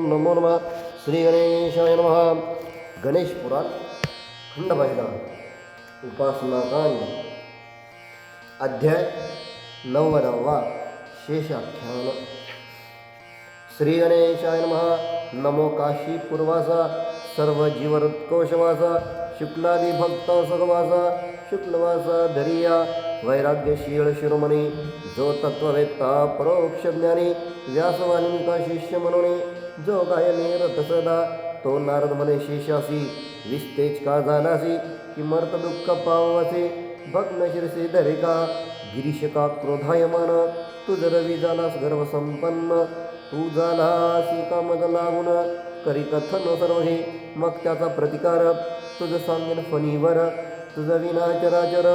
नमो नम। श्री गणेशाय नमः। गणेश खंड उपासना कांड अध्याय नव्वदवा शेषाख्यान। श्री गणेशाय नमः। नमो काशी पूर्वासा सर्व जीवरुत्कोशवासा शुक्लादी भक्त सगवासा शुक्लवासा धरिया वैराग्यशील शिरोमणी जो तत्ववेत्ता परोक्ष ज्ञानी व्यासवाल्मिका शिष्य म्हणून जो गायने रथ सदा तो नारद म्हणे शेषासी विस्तेज का झालासी किमर्थ मर्त दुःख पाववासे भग्न शिरसे धरिका गिरीश का क्रोधायमान तुझ रवी झालास गर्व संपन्न तू झालासी का मग लागून करी कथन सर्व हे मग त्याचा प्रतिकार तुझ सांगेन फणीवर तुझ विनाचराचर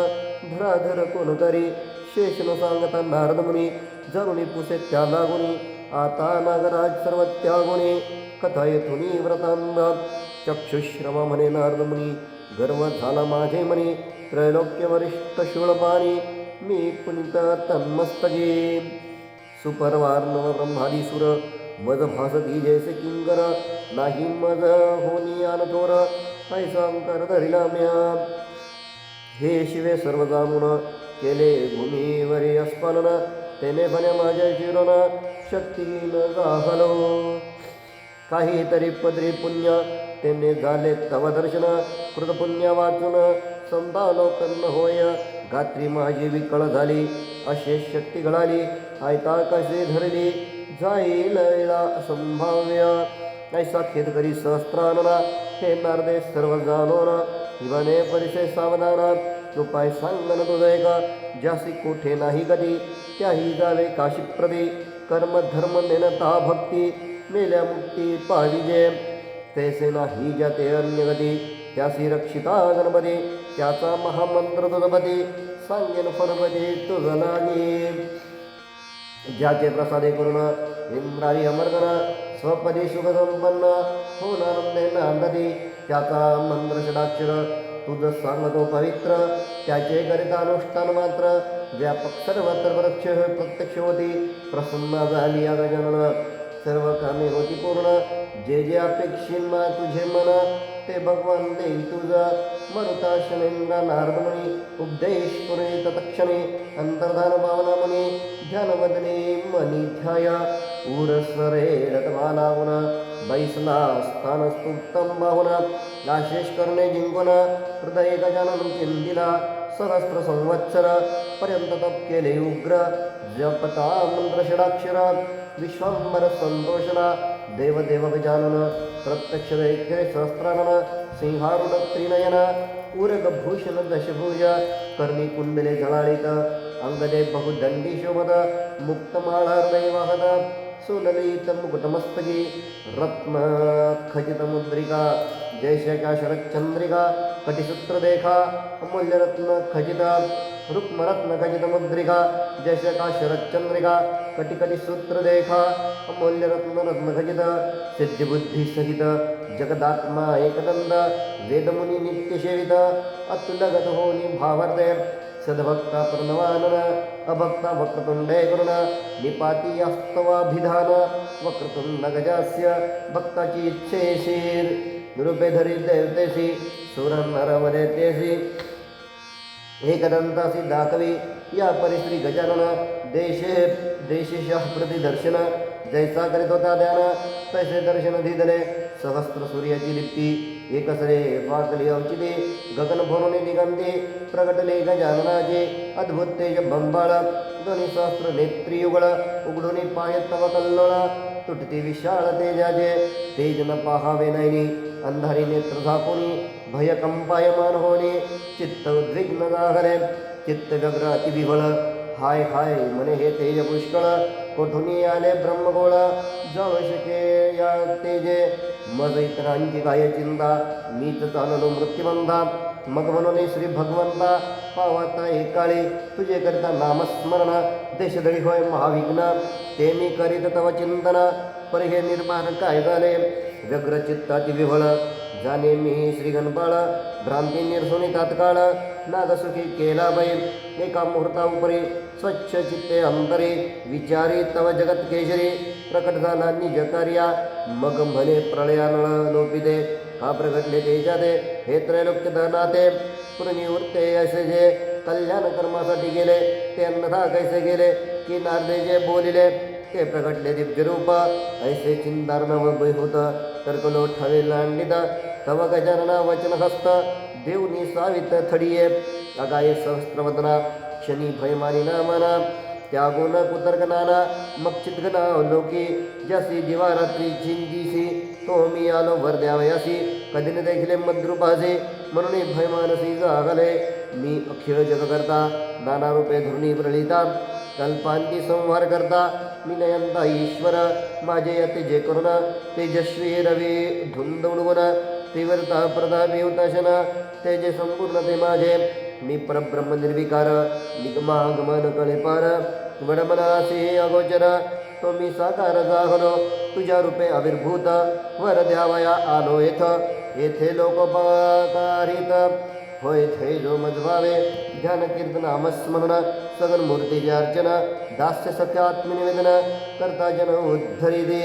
धराधर कोणतरी. शेष न सांगता नारद मुनी जरुणी पुसे त्या लागुनी आता नागराज सर्व त्यागुणी कथा येथुनी व्रतांना चक्षुश्रम म्हणे नारद मुनी गर्व झाला माझे म्हणे त्रैलोक्य वरिष्ठ शूळपाणी. मी पुनित तन्मस्तके. सुपरवार नव ब्रह्मादिसुर मज भासती जैसे किंकर नाही मज होनी अनथोर ऐसा अंकार धरिला म्या हे शिवे सर्व जामुन केले भूमीवरी अस्फलन तेने म्हणे माझ्या शिरोन शक्तीन जाहलो काहीतरी पदरी पुण्य तेने झाले तव दर्शन कृतपुण्य वाचून संतालोकन होय गात्री माझी विकळ झाली अशेष शक्ती घडाली आयता कशी धरली जाईल संभाव्य। ऐसा खेद करी सहस्त्रानना? हे नारदे सर्व जाणोन हिवाने परिचय सावधान उपाय सांगन तुझ का ज्यासी कोठे नाही गती। त्याही जावे काशीप्रदी कर्म धर्म नेनता भक्ती। मेल्या मुक्ती पाहिजे तैसे नाही ज्याते अन्य गती। त्यासी रक्षिता गणपती। त्याचा महामंत्र तुझपती सांगेन फलपती तुझ लागे ज्याचे प्रसादे करून इंद्रारी अमर्गण स्वपदी सुखसंपन्न होणारंदे नांदती त्याचा मंत्र षडाक्षर तुझ सांगतो पवित्र त्याचे करिता अनुष्ठान मात्र व्यापक सर्वत्र वृक्ष प्रत्यक्ष होती प्रसन्न झाली या गजानन सर्व कामे होती पूर्ण जे जे अपेक्षीन मा तुझे मन, ते भगवान देई तुझा। मरुता शनेंद्र नारदमणी उपदेश पुरे तत्क्षणे अंतर्धान भावना मुनी ध्यानवदने मनी ध्याया बैसला स्थानस्तुत्तम बाहुना आशेष करणे जिंकुन हृदय गजानन चिंतिला सहस्र संवत्सर पर्यंत उग्र, जपता मंत्र षडाक्षर विश्वंबर संतोषना देवदेव गजानन प्रत्यक्ष दैत्य सहस्रानन सिंहारूढ त्रिनयन उरग भूषण दशभुज कर्णी कुंडले जळाळित अंगदे बहुदंडी शोभत मुक्तमाळा हृदय वाहत सुललित खचित मुद्रिका जयशका शरच्चंद्रिका कटिसूत्र देखा अमूल्यरत्न खचित रुक्मरत्न खचित मुद्रिका जयशका शरच्चंद्रिका कटिकटी सूत्र देखा अमूल्यरत्न रत्न खचित सिद्धिबुद्धी सहित जगदात्मा एकदंड वेदमुनी नित्यसेवित अतुलगत सद्भक्ता प्रणवानन अभक्ता वक्रतुंडे करुण निपाती अस्तवाभिधान वक्रतुंड गजास्य भक्ताची इच्छेशीर निरुपे धरी देवतेसी सुरन नरवदेतेसी एकदंतासी दाखवी या परिश्री गजानन, देशे देशेशः प्रतिदर्शन जैसा करीत होता ध्यान तैसे दर्शन दिदले सहस्त्र सूर्याची लिप्ती एकसरे पाकली औचिते, गगन भवने दिगंते प्रगटले गजाननाचे अद्भुत तेज बंबाळ दोन्ही सहस्त्र नेत्री युगळ उघडून पाय तव कल्लोळ, तुटते तेज न पाहावे नैनी अंधारी नेत्र झाकुनी भय कंपायमान होणे चित्त उद्विग्न चित्त व्यग्र अतिविवळ हाय हाय म्हणे हे तेज पुष्कळ कोठुनी आले ब्रह्मगोळ जाऊ शके या तेजे मज इतरांची काय चिंता मीच चाललो मृत्युबंधा मग म्हणून श्री भगवंता पावता एकाळी तुझे करिता नामस्मरण, देशदळी होय महाविघ्न ते मी करीत तव चिंतन पर हे निर्माण काय झाले? व्यग्र चित्ताची विवळ जाणे मी श्री गणपाळ भ्रांती निरसुनी तात्काळ, नागसुखी केला बैल एका मुहूर्ता उपरी स्वच्छ चित्ते अंतरे विचारी तव जगत केशरी प्रकट झाला निज कार्या मग म्हणे प्रळयानळ लोपिते, का प्रगटले तेजाते हे त्रैलोक्य धनाते पुरनिवृत्ते असे जे कल्याण कर्मासाठी गेले, ते अन्नथा कैसे गेले, की नारदे जे बोलिले, ते प्रगटले दिव्य रूप ऐसे चिंतार नव होत तर्कलो ठवे लांडित तव गजानना वचन हस्त देवनी सावित थडिये। अगाये सहस्त्रवदना शनी भयमानी नामना त्यागुण कुतर्कनाना मग चितगना लोकी, जसी दिवारात्री चिंतीसी तो मी आलो वर द्यावयासी कधी न देखले मद्रुपासे म्हणून भयमानसी जागले। मी अखिळ जग करता नाना रूपे धुर्णी प्रलिता कल्पांती संहार करता, मी नयंता ईश्वर, माझे यते जे करुण, तेजस्वी रवी, धुंद तीव्रता प्रतापी उताशन ते जे संपूर्ण ते माझे मी परब्रह्म निर्विकार निगमागमन कळेपार वडमनासी अगोचर तो मी साकार जागलो तुझ्या रूपे आविर्भूत वर द्यावया आलो येथ येथे लोकपाकारित, होय थे जो मजभावे ध्यान कीर्तन नामस्मरण सगन मूर्तीचे अर्चन दास्य सत्यात्मनिवेदन करता जन उद्धरी दे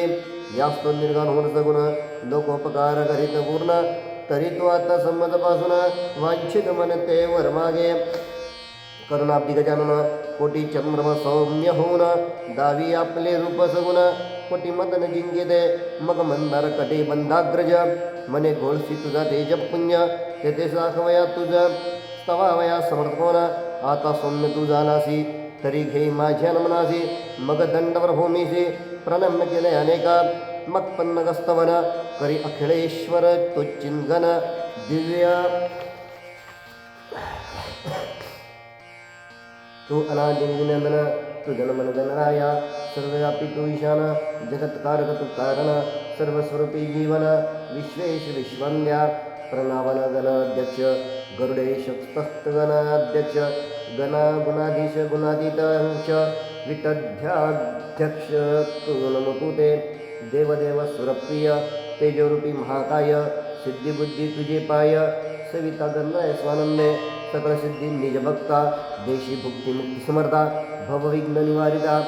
यास्तो निर्गान होऊन सगुण लोकोपकार करीत पूर्ण तरी तो आता संमतपासून वांछित मन ते वर मागे करुणाब्दी गजानन कोटी चंद्रम सौम्य होऊन दावी आपले रूप सगुण कोटी मदन जिंगिते मग मंदार कटे बंधाग्रज मने घोळसी तुझा तेज पुण्य तेथे साखवया तुझ। स्तवावया समर्थकोन आता सौम्य तू झालासी तरी घे माझ्या नमनासी। मग दंडवर भूमीसी प्रणम्य केले अनेका। मग पन्नगस्तवन करी अखिळेश्वर तुच्चिंगन दिव्य। तू अनादिनंदन तू जनमनगणराया सर्वव्यापी तू ईशान जगत्कारक तू कारण सर्वस्वरूपी जीवन, विश्वेश विश्वंद्या प्रणावन गणाध्यक्ष गरुडेश गणाध्यक्ष गण गुणाधीश गुणातीतांश, विटध्याध्यक्ष, तू नमकुते देवदेव सुरप्रिय, तेजरूपी महाकाय, सिद्धिबुद्धी तुझे पाय सविता गणराय स्वानंदे सकळ सिद्धी निज भक्ता देशी भुक्ती मुक्ती समर्था, भवविघ्न निवारिता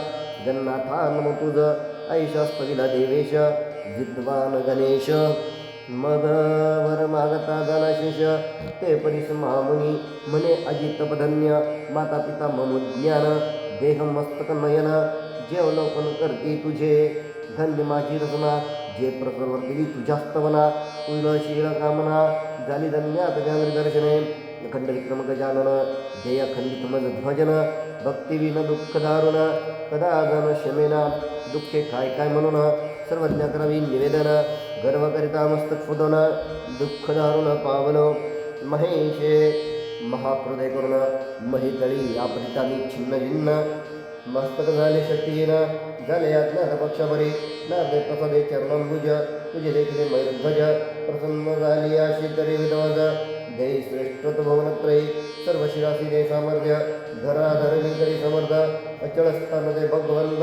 गन्नाथा नम तुझ ऐशास्तविला देवेश, विद्वान गणेश मग वर मागता गणाशेष ते परिस महामुनी म्हणे अजितपधन्य माता पिता मम ज्ञान, देह मस्तक नयन जेवलोकन करती तुझे। धन्य माझी रचना जे प्रसवर्तिली तुझ्यास्तवना तुळशीळ कामना झाली धन्यात व्यावरी दर्शने अखंड विक्रम गजानन जय खंडित मज ध्वजन भक्तिविन दुःख दारुण कदा जन शमेना दुःखे काय काय म्हणून सर्वज्ञ करावी निवेदन गर्व करिता मस्तक फुदन दुःख दारुण पावन, महेशे महाकृदय करुण महितळी, आपरितानी छिन्न भिन्न मस्तक झाले शक्तीनं झाले अज्ञात पक्षावरी नारदे प्रसादे चरणंभुज तुझे देखील मैरध्वज प्रसन्न झाली अशी तरी विध्वज देई श्रेष्ठत भवनत्रयी सर्व शिरासी दे सामर्थ्य. धराधरणी करी समर्थ. अचळ स्थान दे भगवंत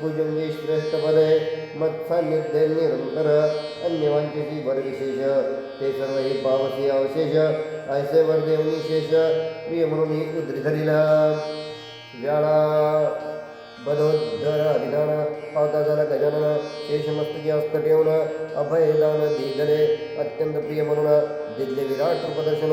फुटन तरी सहस्त्रवदन होईतो सहस्त्रपण समर्थ हो केवळ त्रैलोकी विख्यात तारा चंद्र दर्गा नभपर्यंत तो सर्व हे पावसी अवशेष। ऐसे वर देवनी शेष प्रिय म्हणून ही उद्री धरिला व्याळा। हरिदान पावता झाला गजानन। शेषमस्तकी हस्त ठेवून अभयदान दिदले। अत्यंत प्रिय म्हणून दिदले विराट रूपदर्शन।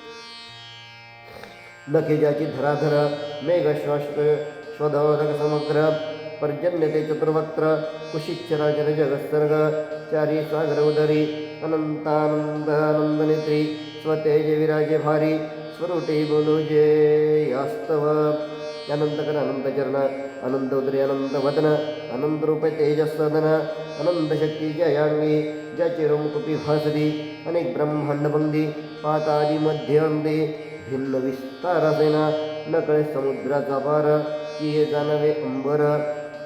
नखिजाची धराधर मेघश्वाश्व स्वधोदक समग्र पर्जन्यते चतुर्वक्त्र कुशिच्छराजर जगत्सर्ग चारी सागर उदरी अनंतानंद आनंदनेत्री स्वतेज विराजे भारी स्वरूटे बोलो जे यास्तव। अनंतकर अनंत वदन अनंत रूप तेजस्वदन अनंत शक्ती जयांगी ज्याचे रोमकुपी भासदी, अनेक ब्रह्मांडबंदी पातादी मध्यंदी भिन्न विस्तारसेना नकळे समुद्राचा पार की हे जाणवे अंबर।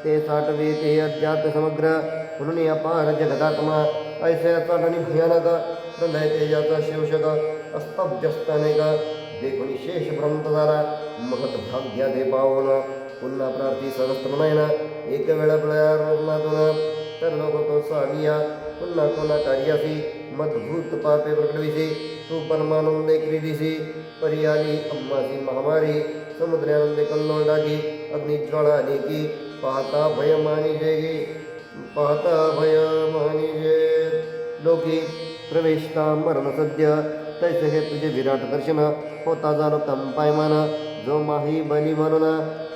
ते साठवे ते अज्ञात समग्र म्हणून अपार जगदात्मा। ऐसे आणि भयानक प्रलय तेजाचा शिवशक अस्तभ्यस्तानेक देखुनी शेष भ्रमतदारा महत भाग्या दे पावन। पुन्हा प्रार्थी सहस्त्रनयन एक वेळा प्रयारोपणातून तर लोक तो सामिया पुन्हा कोणा कार्यासी, मदभूत पापे प्रकटविसी। तू परमानंदे क्रीडिसी परियाली अम्मासी महामारी समुद्रानंदे कल्लोळागी अग्निज्वाळा अनेकी पाहता भयमानी जेगी पाहता भयमानी जे लोकी प्रवेशता मरण सद्य तैसे हे तुझे विराट दर्शन होता जाणो कंपायमान जो माही बली म्हणून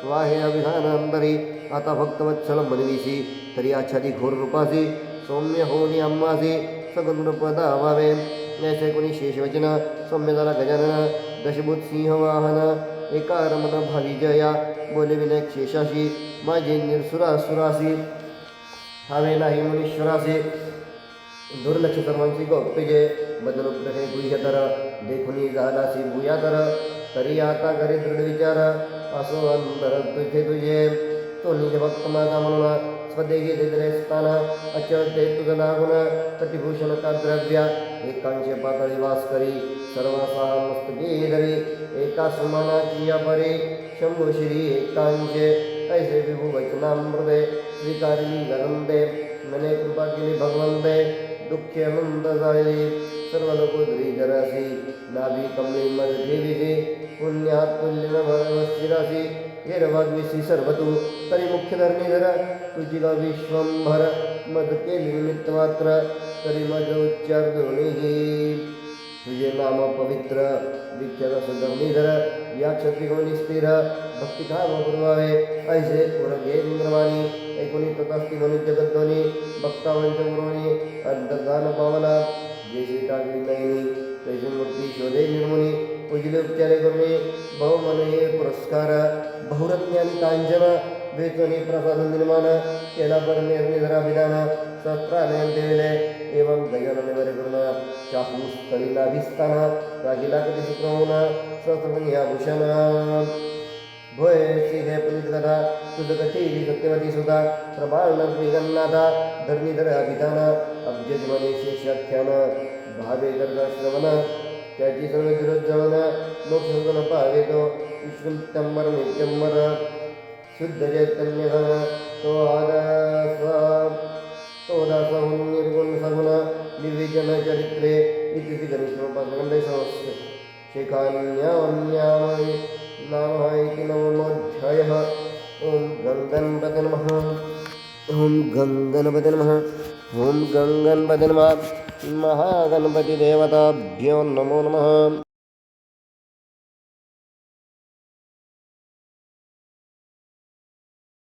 वाहे अभिधान अंतरी आता भक्त वत्सल मनविसी तरी आच्छादी घोर रूपासी सौम्य होनी अम्मासी सगुण रूपदा व्हावे ऐसे कोणी शेषवचन सौम्य झाला गजानन दशभूत सिंह वाहन एका रमण भावी जया, बोले विनायक शेषाशी माझे निरसुरा सुरासी हवे नाही मुनीश्वरासी। दुर्लक्ष सर्वांची गोप्यजे बदनुग्रहे गुह्यतर देखुनी झालासी भूयातर तरी आता घरी दृढ विचार, असो अंतर तुझे तुझे। तो निज भक्त माझा म्हणून, स्वदेही दिले स्थान अचल ते तुझ लागून कटिभूषण का द्रव्या। एकांशे पातळी वास करी सर्वासा मस्तकी धरी, एका सुमानाची या परी शंभू श्री एकांशे ऐसे विभू वचनामृते स्वीकारली गरंदे मने कृपा केली भगवंते दुःखे आनंद जाळली सर्व लोक जरासी, नाभी कमली मध ठेविसी पुण्यात पुण्य शिरासी हेर वागविसी सर्वतू, तरी मुख्य धरणी धर, तुझी विश्वंभर मद केली निमित्त मात्र. तुझे नाम पवित्र, विख्यात सुधरणीधर या क्षत्रिकोणी स्थिर भक्ती काम पुरवावे ऐसे उरगेंद्रवाणी ऐकुनी तथास्ती म्हणून जगद्ध्वनी भक्तावंच पुरवणी अर्धगान पावला जैसे टाकली नयनी तैसे मूर्ती शोधे निर्मुनी पूजले उपचारे करुणी बहुमनये पुरस्कार बहुरत्न्यानी कांचन वेतनी प्रसाद निर्माण केला पर निर्निधरा विधान शस्त्रालयन देविले एवं सहस्रपणी आभूषण भोय श्री हे पुनित कथा तुझ कथी सत्यवती सुधा प्रमाण श्रीगन्नाथा धरणीधर अभिधान, अब्जजमने शेषाख्यान, भावे गर्ग श्रवण त्याची सर्व विरोध जळण मोक्ष पावे तो तो आदास तो दासहुन निर्गुण सगुण निर्विजन चरित्रे इति श्री गणेशोपासकंडे शिखान्यावन्यामयि नामः इति नवमोऽध्यायः ॐ गङ्गन्पते नमः।